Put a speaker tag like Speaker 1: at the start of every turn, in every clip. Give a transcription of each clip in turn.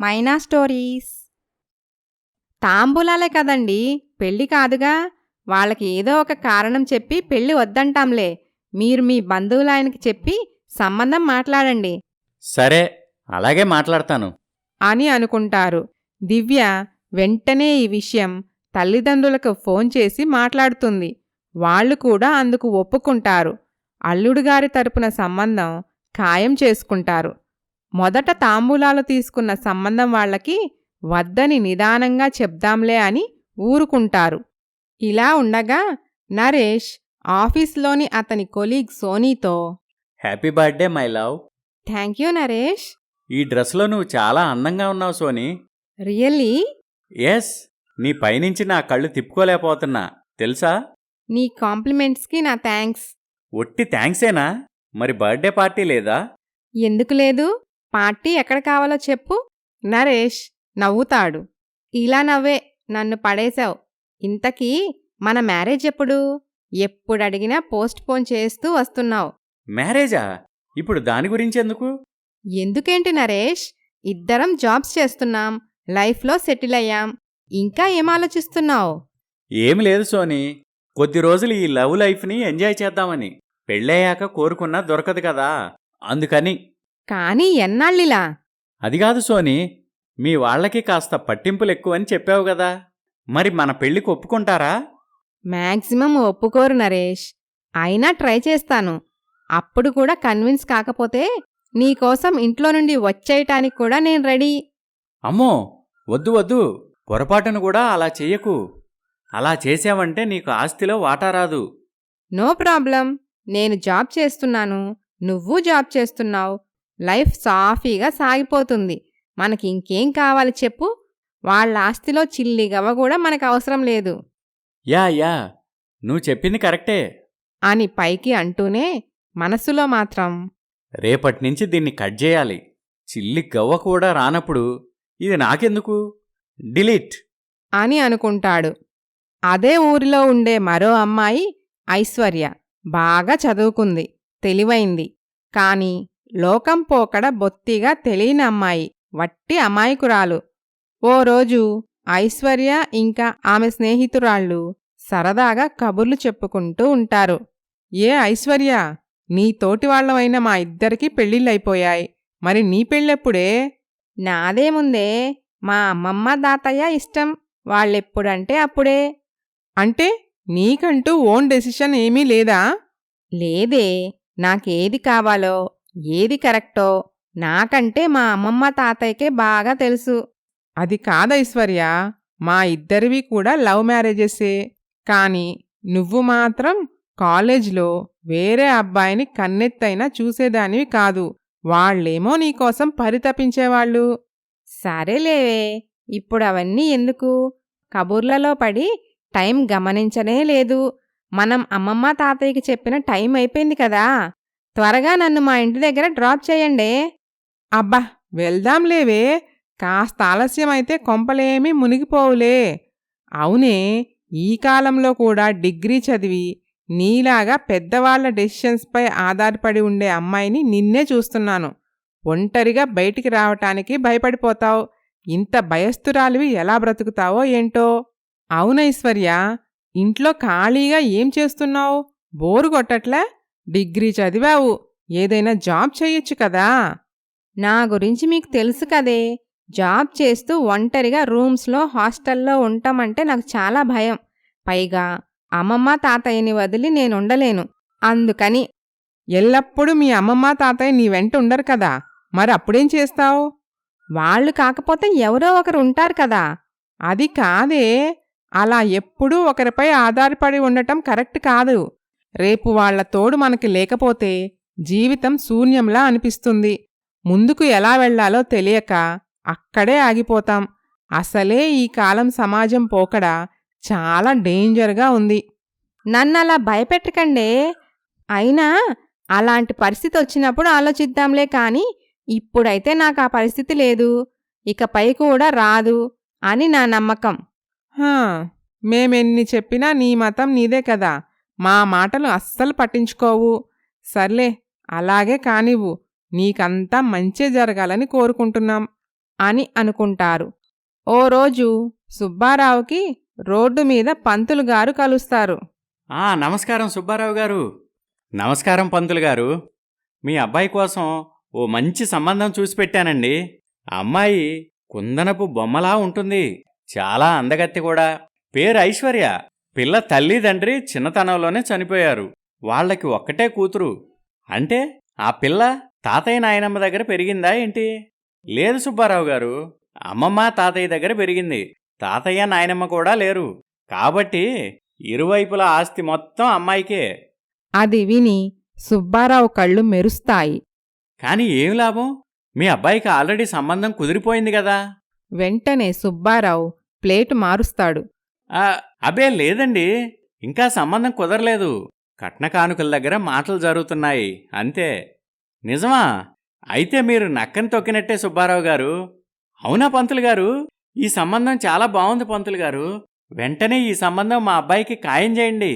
Speaker 1: మైనా stories. తాంబూలాలే కదండి. పెళ్ళి కాదుగా. వాళ్ళకి ఏదో ఒక కారణం చెప్పి పెళ్ళి వద్దంటాంలే. మీరు మీ బంధువులాయనకి చెప్పి సంబంధం మాట్లాడండి.
Speaker 2: సరే అలాగే మాట్లాడతాను.
Speaker 1: అని అనుకుంటారు. దివ్య వెంటనే ఈ విషయం తల్లిదండ్రులకు ఫోన్ చేసి మాట్లాడుతుంది. వాళ్ళు కూడా అందుకు ఒప్పుకుంటారు. అల్లుడుగారి తరపున సంబంధం ఖాయం చేసుకుంటారు. మొదట తాంబూలాలు తీసుకున్న సంబంధం వాళ్ళకి వద్దని నిదానంగా చెప్దాంలే అని ఊరుకుంటారు. ఇలా ఉండగా నరేష్ ఆఫీస్లోని అతని colleague సోనీతో
Speaker 2: happy birthday my love.
Speaker 1: Thank you Naresh.
Speaker 2: ఈ డ్రెస్లో నువ్వు చాలా అందంగా ఉన్నావు సోనీ.
Speaker 1: రియల్లీ?
Speaker 2: ఎస్ నీ పైనుంచి నా కళ్ళు తిప్పుకోలేకపోతున్నా. తెలుసా?
Speaker 1: నీ కాంప్లిమెంట్స్కి నా థ్యాంక్స్.
Speaker 2: ఒట్టి థ్యాంక్సేనా? మరి బర్త్డే పార్టీ లేదా?
Speaker 1: ఎందుకు లేదు? పార్టీ ఎక్కడ కావాలో చెప్పు. నరేష్ నవ్వుతాడు. ఇలా నవ్వే నన్ను పడేశావు. ఇంతకీ మన మ్యారేజ్ ఎప్పుడు? ఎప్పుడు అడిగినా పోస్ట్ పోన్ చేస్తూ వస్తున్నావు.
Speaker 2: మ్యారేజా? ఇప్పుడు దాని గురించి ఎందుకు?
Speaker 1: ఎందుకేంటి నరేష్? ఇద్దరం జాబ్స్ చేస్తున్నాం. లైఫ్లో సెటిల్ అయ్యాం. ఇంకా ఏం ఆలోచిస్తున్నావు?
Speaker 2: ఏమి లేదు సోనీ. కొద్ది రోజులు ఈ లవ్ లైఫ్ని ఎంజాయ్ చేద్దామని. పెళ్ళయ్యాక కోరుకున్నా దొరకదు కదా. అందుకని
Speaker 1: కానీ ఎన్నాళ్ళిలా?
Speaker 2: అది కాదు సోనీ మీ వాళ్ళకి కాస్త పట్టింపులు ఎక్కువని చెప్పావు కదా. మరి మన పెళ్ళికి ఒప్పుకుంటారా?
Speaker 1: మ్యాక్సిమం ఒప్పుకోరు నరేష్. అయినా ట్రై చేస్తాను. అప్పుడు కూడా కన్విన్స్ కాకపోతే నీకోసం ఇంట్లో నుండి వచ్చేయటానికి కూడా నేను రెడీ.
Speaker 2: అమ్మో! వద్దు వద్దు. పొరపాటును కూడా అలా చెయ్యకు. అలా చేసావంటే నీకు ఆస్తిలో వాటా రాదు.
Speaker 1: No problem. నేను జాబ్ చేస్తున్నాను. నువ్వు జాబ్ చేస్తున్నావు. లైఫ్ సాఫీగా సాగిపోతుంది. మనకి ఇంకేం కావాలి చెప్పు? వాళ్ళ ఆస్తిలో చిల్లిగవ్వ కూడా మనకు అవసరం లేదు.
Speaker 2: Yeah yeah. నువ్వు చెప్పింది కరెక్టే.
Speaker 1: అని పైకి అంటూనే మనసులో మాత్రం
Speaker 2: రేపటి నుంచి దీన్ని కట్ చేయాలి. చిల్లి గవ్వ కూడా రానప్పుడు ఇది నాకెందుకు? డిలీట్.
Speaker 1: అని అనుకుంటాడు. అదే ఊరిలో ఉండే మరో అమ్మాయి ఐశ్వర్య. బాగా చదువుకుంది. తెలివైంది. కాని లోకం పోకడ బొత్తిగా తెలియని అమ్మాయి వట్టి అమాయకురాలు. ఓ రోజు ఐశ్వర్య ఇంకా ఆమె స్నేహితురాళ్ళు సరదాగా కబుర్లు చెప్పుకుంటూ ఉంటారు. ఏ ఐశ్వర్య నీ తోటివాళ్ళమైన మా ఇద్దరికీ పెళ్ళిళ్ళైపోయాయి మరి నీ పెళ్ళెప్పుడే? నాదేముందే మా అమ్మమ్మ దాతయ్య ఇష్టం. వాళ్ళెప్పుడంటే అప్పుడే. అంటే నీకంటూ ఓన్ డెసిషన్ ఏమీ లేదా? లేదే. నాకేది కావాలో ఏది కరెక్టో నాకంటే మా అమ్మమ్మ తాతయ్యకే బాగా తెలుసు. అది కాదైశ్వర్య మా ఇద్దరివి కూడా లవ్ మ్యారేజెసే. కానీ నువ్వు మాత్రం కాలేజ్లో వేరే అబ్బాయిని కన్నెత్తైనా చూసేదానివి కాదు. వాళ్ళేమో నీకోసం పరితపించేవాళ్ళు. సరేలేవే ఇప్పుడు అవన్నీ ఎందుకు? కబుర్లలో పడి టైం గమనించనే లేదు. మనం అమ్మమ్మ తాతయ్యకి చెప్పిన టైం అయిపోయింది కదా. త్వరగా నన్ను మా ఇంటి దగ్గర డ్రాప్ చేయండి. అబ్బా! వెళ్దాంలేవే కాస్త ఆలస్యమైతే కొంపలేమీ మునిగిపోవులే. అవునే ఈ కాలంలో కూడా డిగ్రీ చదివి నీలాగా పెద్దవాళ్ళ డెసిషన్స్పై ఆధారపడి ఉండే అమ్మాయిని నిన్నే చూస్తున్నాను. ఒంటరిగా బయటికి రావటానికి భయపడిపోతావు. ఇంత భయస్థురాలివి ఎలా బ్రతుకుతావో ఏంటో? అవునైశ్వర్య ఇంట్లో ఖాళీగా ఏం చేస్తున్నావు? బోరు కొట్టట్లే? డిగ్రీ చదివావు. ఏదైనా జాబ్ చెయ్యొచ్చు కదా. నా గురించి మీకు తెలుసు కదే. జాబ్ చేస్తూ ఒంటరిగా రూమ్స్లో హాస్టల్లో ఉంటామంటే నాకు చాలా భయం. పైగా అమ్మమ్మ తాతయ్యని వదిలి నేనుండలేను అందుకని ఎల్లప్పుడూ మీ అమ్మమ్మ తాతయ్య నీ వెంట ఉండరు కదా. మరి అప్పుడేం చేస్తావు? వాళ్ళు కాకపోతే ఎవరో ఒకరు ఉంటారు కదా. అది కాదే. అలా ఎప్పుడూ ఒకరిపై ఆధారపడి ఉండటం కరెక్ట్ కాదు. రేపు వాళ్ళ తోడు మనకి లేకపోతే జీవితం శూన్యంలా అనిపిస్తుంది. ముందుకు ఎలా వెళ్ళాలో తెలియక అక్కడే ఆగిపోతాం. అసలే ఈ కాలం సమాజం పోకడ చాలా డేంజర్గా ఉంది. నన్నలా భయపెట్టకండే. అయినా అలాంటి పరిస్థితి వచ్చినప్పుడు ఆలోచిద్దాంలే కాని ఇప్పుడైతే నాకు ఆ పరిస్థితి లేదు. ఇకపై కూడా రాదు అని నా నమ్మకం. మేమెన్ని చెప్పినా నీ మతం నీదే కదా. మా మాటలు అస్సలు పట్టించుకోవు. సర్లే అలాగే కానివ్వు. నీకంతా మంచే జరగాలని కోరుకుంటున్నాం అని అనుకుంటారు. ఓ రోజు సుబ్బారావుకి రోడ్డు మీద పంతులు గారు కలుస్తారు.
Speaker 2: ఆ నమస్కారం సుబ్బారావు గారు. నమస్కారం పంతులు గారు. మీ అబ్బాయి కోసం ఓ మంచి సంబంధం చూసి పెట్టానండి. అమ్మాయి కుందనపు బొమ్మలా ఉంటుంది. చాలా అందగత్తి కూడా. పేరు ఐశ్వర్య. పిల్ల తల్లి తండ్రి చిన్నతనంలోనే చనిపోయారు. వాళ్ళకి ఒక్కటే కూతురు. అంటే ఆ పిల్ల తాతయ్య నాయనమ్మ దగ్గర పెరిగిందా ఏంటి? లేదు సుబ్బారావు గారు. అమ్మమ్మ తాతయ్య దగ్గర పెరిగింది. తాతయ్య నాయనమ్మ కూడా లేరు. కాబట్టి ఇరువైపుల ఆస్తి మొత్తం అమ్మాయికే.
Speaker 1: అది విని సుబ్బారావు కళ్ళు మెరుస్తాయి.
Speaker 2: కానీ ఏం లాభం? మీ అబ్బాయికి ఆల్రెడీ సంబంధం కుదిరిపోయింది కదా.
Speaker 1: వెంటనే సుబ్బారావు ప్లేటు మారుస్తాడు.
Speaker 2: ఆ, అబే లేదండి. ఇంకా సంబంధం కుదరలేదు. కట్న కానుకల దగ్గర మాటలు జరుగుతున్నాయి. అంతే. నిజమా? అయితే మీరు నక్కని తొక్కినట్టే సుబ్బారావు గారు. అవునా పంతులు గారు? ఈ సంబంధం చాలా బాగుంది పంతులు గారు. వెంటనే ఈ సంబంధం మా అబ్బాయికి ఖాయం చేయండి.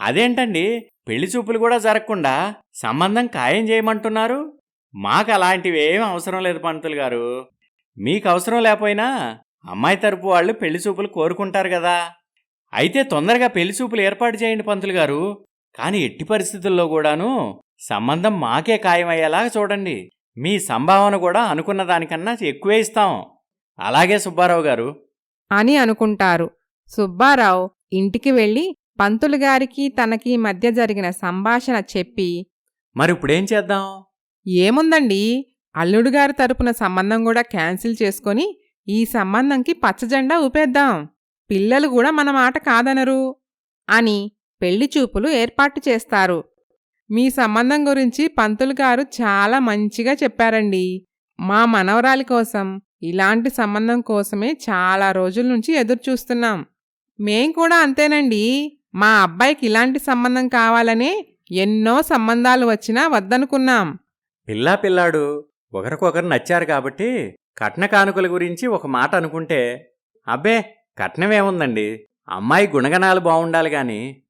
Speaker 2: అదేంటండి? పెళ్ళి చూపులు కూడా జరగకుండా సంబంధం ఖాయం చేయమంటున్నారు? మాకు అలాంటివి ఏం అవసరం లేదు పంతులు గారు. మీకు అవసరం లేకపోయినా అమ్మాయి తరపు వాళ్ళు పెళ్ళి చూపులు కోరుకుంటారు కదా. అయితే తొందరగా పెళ్ళి చూపులు ఏర్పాటు చేయండి పంతులు గారు. కానీ ఎట్టి పరిస్థితుల్లో కూడాను సంబంధం మాకే ఖాయమయ్యేలాగా చూడండి. మీ సంభావన కూడా అనుకున్న దానికన్నా ఎక్కువే ఇస్తాం. అలాగే సుబ్బారావు గారు.
Speaker 1: అని అనుకుంటారు. సుబ్బారావు ఇంటికి వెళ్ళి పంతులు గారికి తనకి మధ్య జరిగిన సంభాషణ చెప్పి
Speaker 2: మరి ఇప్పుడేం చేద్దాం?
Speaker 1: ఏముందండి? అల్లుడు గారి తరపున సంబంధం కూడా క్యాన్సిల్ చేసుకొని ఈ సంబంధంకి పచ్చజెండా ఊపేద్దాం. పిల్లలు కూడా మన మాట కాదనరు అని పెళ్ళి చూపులు ఏర్పాటు చేస్తారు. మీ సంబంధం గురించి పంతులు గారు చాలా మంచిగా చెప్పారండి. మా మనవరాలి కోసం ఇలాంటి సంబంధం కోసమే చాలా రోజుల నుంచి ఎదురుచూస్తున్నాం. మేం కూడా అంతేనండి. మా అబ్బాయికి ఇలాంటి సంబంధం కావాలనే ఎన్నో సంబంధాలు వచ్చినా వద్దనుకున్నాం.
Speaker 2: పిల్లా పిల్లాడు ఒకరికొకరు నచ్చారు కాబట్టి కట్న కానుకల గురించి ఒక మాట అనుకుంటే అబ్బే కట్నమేముందండి అమ్మాయి గుణగణాలు బావుండాలి గాని.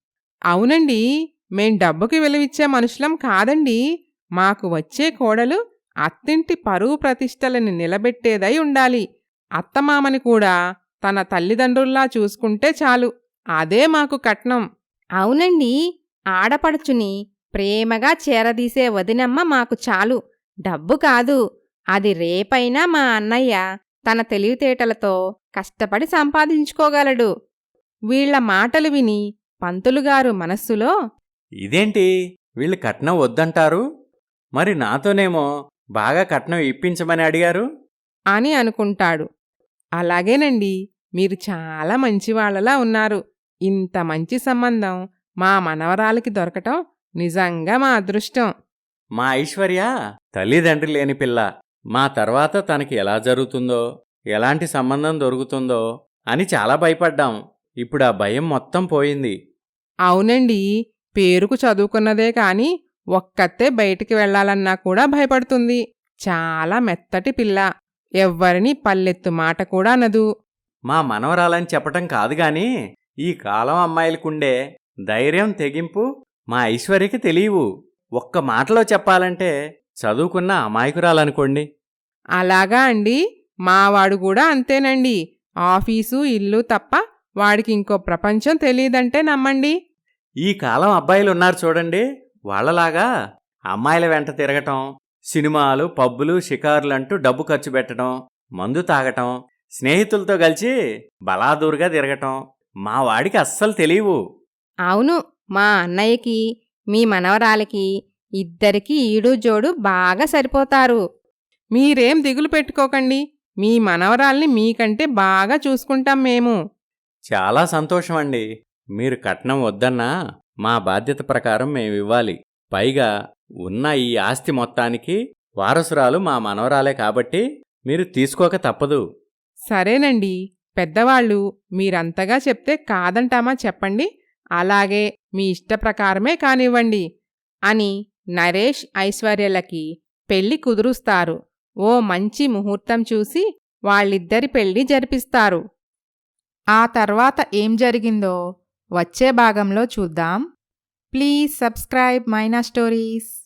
Speaker 1: అవునండి. మేం డబ్బుకి విలువిచ్చే మనుషులం కాదండి. మాకు వచ్చే కోడలు అత్తింటి పరువు ప్రతిష్టలని నిలబెట్టేదై ఉండాలి. అత్తమామని కూడా తన తల్లిదండ్రుల్లా చూసుకుంటే చాలు. అదే మాకు కట్నం.
Speaker 3: అవునండి. ఆడపడుచుని ప్రేమగా చేరదీసే వదినమ్మ మాకు చాలు. డబ్బు కాదు. అది రేపైనా మా అన్నయ్య తన తెలివితేటలతో కష్టపడి సంపాదించుకోగలడు.
Speaker 1: వీళ్ళ మాటలు విని పంతులుగారు మనస్సులో
Speaker 2: ఇదేంటి? వీళ్ళు కట్నం వద్దంటారు? మరి నాతోనేమో బాగా కట్నం ఇప్పించమని అడిగారు?
Speaker 1: అని అనుకుంటాడు. అలాగేనండి మీరు చాలా మంచివాళ్ళలా ఉన్నారు. ఇంత మంచి సంబంధం మా మనవరాలికి దొరకటం నిజంగా మా అదృష్టం.
Speaker 2: మా ఐశ్వర్య తల్లిదండ్రి లేని పిల్ల. మా తర్వాత తనకి ఎలా జరుగుతుందో? ఎలాంటి సంబంధం దొరుకుతుందో అని చాలా భయపడ్డాం. ఇప్పుడు ఆ భయం మొత్తం పోయింది.
Speaker 1: అవునండి. పేరుకు చదువుకున్నదే కాని ఒక్కతే బయటికి వెళ్ళాలన్నా కూడా భయపడుతుంది. చాలా మెత్తటి పిల్ల. ఎవ్వరిని పల్లెత్తు మాట కూడా అనదు.
Speaker 2: మా మనవరాలని చెప్పటం కాదు గాని ఈ కాలం అమ్మాయిలకుండే ధైర్యం తెగింపు మా ఐశ్వర్యకి తెలియవు. ఒక్క మాటలో చెప్పాలంటే చదువుకున్న అమాయకురాలనుకోండి.
Speaker 1: అలాగా అండి. మావాడు కూడా అంతేనండి. ఆఫీసు ఇల్లు తప్ప వాడికి ఇంకో ప్రపంచం తెలియదంటే నమ్మండి.
Speaker 2: ఈ కాలం అబ్బాయిలు ఉన్నారు చూడండి. వాళ్ళలాగా అమ్మాయిల వెంట తిరగటం సినిమాలు పబ్బులు షికారులంటూ డబ్బు ఖర్చు పెట్టడం మందు తాగటం స్నేహితులతో కలిసి బలాదూరుగా తిరగటం మా వాడికి అస్సలు తెలియవు.
Speaker 3: అవును మా అన్నయ్యకి మీ మనవరాలికి ఇద్దరికి ఈడు జోడు బాగా సరిపోతారు.
Speaker 1: మీరేం దిగులు పెట్టుకోకండి. మీ మనవరాల్ని మీకంటే బాగా చూసుకుంటాం మేము.
Speaker 2: చాలా సంతోషం అండి మీరు కట్నం వద్దన్నా మా బాధ్యత ప్రకారం మేము ఇవ్వాలి పైగా ఉన్న ఈ ఆస్తి మొత్తానికి వారసురాలు మా మనవరాలే కాబట్టి మీరు తీసుకోక తప్పదు.
Speaker 1: సరేనండి. పెద్దవాళ్ళు మీరంతగా చెప్తే కాదంటామా చెప్పండి. అలాగే మీ ఇష్టప్రకారమే కానివ్వండి అని నరేష్ ఐశ్వర్యలకి పెళ్ళి కుదురుస్తారు. ఓ మంచి ముహూర్తం చూసి వాళ్ళిద్దరి పెళ్ళి జరిపిస్తారు. ఆ తర్వాత ఏం జరిగిందో వచ్చే భాగంలో చూద్దాం. Please subscribe Maina stories.